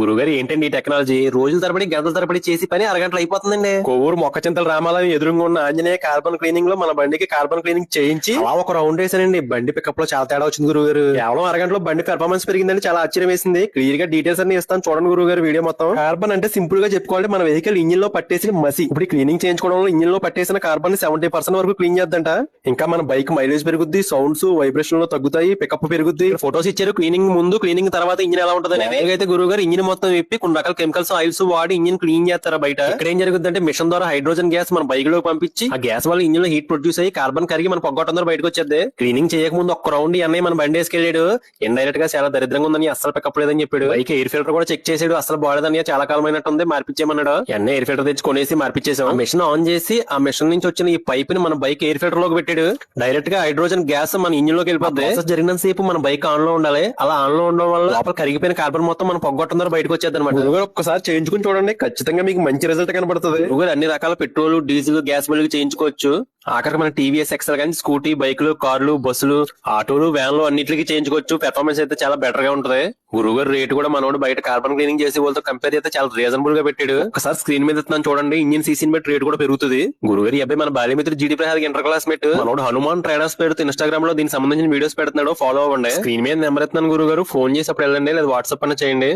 గురుగారు ఏంటండి ఈ టెక్నాలజీ? రోజుల తరబడి గంటల తరబడి చేసి పని అరగంటలు అయిపోతుందండి. కొవ్వూరు మొక్క చింతల రామాలని ఎదురుగా ఉన్న ఆంజనేయ కార్బన్ క్లీనింగ్లో మన బండికి కార్బన్ క్లీనింగ్ చేయించి అలా ఒక రౌండ్ వేసానండి బండి పికప్లో చాలా తేడా వచ్చింది గురుగారు. కేవలం అరగంటలో బండి పెర్ఫార్మెన్స్ పెరిగిందని చాలా ఆశ్చర్యం వేసింది. క్లియర్గా డీటెయిల్స్ అన్ని ఇస్తాను. చూడండి గురుగారు వీడియో మొత్తం. కార్బన్ అంటే సింపుల్గా చెప్పుకోవాలి మన వెహికల్ ఇంజిన్లో పట్టేసిన మసి. ఇప్పుడు క్లీనింగ్ చేయించుకోవడంలో ఇంజిన్లో పట్టేసిన కార్బన్ సెవెంటీ పర్సెంట్ వరకు క్లీన్ చేద్దంట. ఇంకా మన బైక్ మైలేజ్ పెరుగుద్ది సౌండ్స్ వైబ్రేషన్లో తగ్గుతాయి పికప్ పెరుగుద్ది. ఫోటోస్ ఇచ్చారు. క్లీనింగ్ ముందు క్లీనింగ్ తర్వాత ఇంజిన్ ఎలా ఉంటది అయితే గురువు గారు ఇంజిన్ మొత్తం విప్పి కొన్ని రకాల కెమికల్స్ ఆయిల్స్ వాడి ఇంజిన్ క్లీన్ చేస్తారా బయట? ఇక్కడ ఏం జరుగుతుంది అంటే మిషన్ ద్వారా హైడ్రోజన్ గ్యాస్ మన బైక్లో పంపించి ఆ గ్యాస్ వల్ల ఇంజిన్లో హీట్ ప్రొడ్యూస్ అయ్యి కార్బన్ కరిగి మన పొగ్గొట్టం ద్వారా బయటకు వచ్చేది క్లీనింగ్ చేయక ముందు ఒక్క రౌండ్ అన్నయ్య మన బండి వేసుకెళ్ళాడు. ఇండైరెక్ట్గా చాలా దరిద్రంగా ఉందని అస్సలు పికప్ లేదని చెప్పాడు. బైక్ ఎయిర్ ఫిల్టర్ కూడా చెక్ చేసాడు. అసలు బాగాలేదని చాలా కాలం అయినట్టుంది. మార్పించేమన్నాడు ఎన్న ఎయిర్ ఫిల్టర్ తెచ్చి కొనేసి మార్పించేసాం మిషన్ ఆన్ చేసి ఆ మిషన్ నుంచి వచ్చిన ఈ పైప్ని మన బైక్ ఎయిర్ ఫిల్టర్లోకి పెట్టాడు. డైరెక్ట్గా హైడ్రోజన్ గ్యాస్ మన ఇంజిన్లోకి వెళ్ళిపోద్ది. జరిగినంత సేపు మన బైక్ ఆన్లో ఉండాలి. అలా ఆన్లో ఉండడం వల్ల లోపల కరిగిపోయిన కార్బన్ మొత్తం మన పొగ్గొట్టం ద్వారా బయటకు వచ్చేది అనమాట ఒక్కసారి చేయించుకుని చూడండి ఖచ్చితంగా మీకు మంచి రిజల్ట్ కనబడుతుంది. గురుగారు అన్ని రకాల పెట్రోల్ డీజిల్ గ్యాస్ బిల్లు చేయించుకోవచ్చు. ఆఖరికి మన టీవీఎస్ ఎక్సెల్ కానీ స్కూటీ బైకులు కార్లు బస్సులు ఆటోలు వ్యాన్లు అన్నిటికీ చేయించుకోవచ్చు. పెర్ఫార్మెన్స్ అయితే చాలా బెటర్గా ఉంటది. గురుగారు రేట్ కూడా మనోడు బయట కార్బన్ క్లీనింగ్ చేసే వాళ్ళతో కంపేర్ చేస్తే చాలా రీజనబుల్గా పెట్టాడు. ఒకసారి స్క్రీన్ మీద ఇస్తున్నాను చూడండి. ఇంజిన్ సీసీని బట్టి రేట్ కూడా పెరుగుతుంది. గురుగారు అబ్బాయి మన బాల్యమిత్రుడు జీడీ ప్రసాద్ ఇంటర్ క్లాస్ మేట్ మనోడు హనుమాన్ ట్రేడర్స్ పేరుతో ఇన్స్టాగ్రామ్లో దీనికి సంబంధించిన వీడియోస్ పెడుతున్నాడు. ఫాలో అవ్వండి. స్క్రీన్ మీద నెంబర్ ఇస్తున్నాను గురుగారు ఫోన్ చేసి అప్పుడు వెళ్ళండి లేదా వాట్సాప్ అన్న చేయండి.